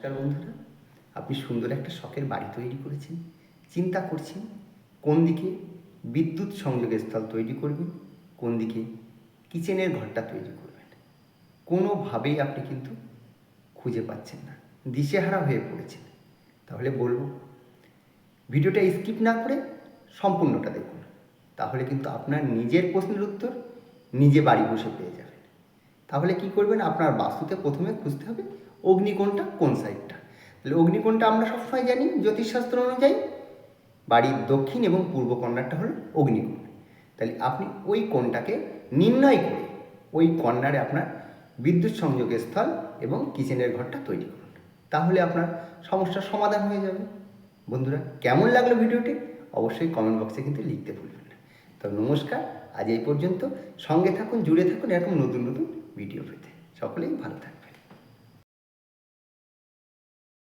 নমস্কার বন্ধুরা। আপনি সুন্দর একটা শখের বাড়ি তৈরি করেছেন, চিন্তা করছেন, কোন দিকে বিদ্যুৎ সংযোগের স্থল তৈরি করবেন, কোন দিকে কিচেনের ঘরটা তৈরি করবেন? কোনোভাবেই আপনি কিন্তু খুঁজে পাচ্ছেন না, দিশেহারা হয়ে পড়েছেন। তাহলে বলব, ভিডিওটা স্কিপ না করে সম্পূর্ণটা দেখুন, তাহলে কিন্তু আপনার নিজের প্রশ্নের উত্তর নিজে বাড়ি বসে পেয়ে যাবেন। তাহলে কি করবেন? আপনার বাস্তুতে প্রথমে খুঁজতে হবে অগ্নিকোণটা কোন সাইডটা? তাহলে অগ্নিকোণটা আমরা সবসময় জানি জ্যোতিষশাস্ত্র অনুযায়ী। বাড়ির দক্ষিণ এবং পূর্ব কর্নারটা হলো অগ্নিকোণ। তাহলে আপনি ওই কোণটাকে নির্ণয় করে ওই কর্নারে আপনার বিদ্যুৎ সংযোগের স্থল এবং কিচেনের ঘরটা তৈরি করুন। তাহলে আপনার সমস্যার সমাধান হয়ে যাবে। বন্ধুরা, কেমন লাগল ভিডিওটি? অবশ্যই কমেন্ট বক্সে কিন্তু লিখতে ভুলবেন না। তো নমস্কার, আজ এই পর্যন্ত। সঙ্গে থাকুন, জুড়ে থাকুন, এরকম নতুন নতুন ভিডিও পেতে। সকলেই ভালো থাকুন।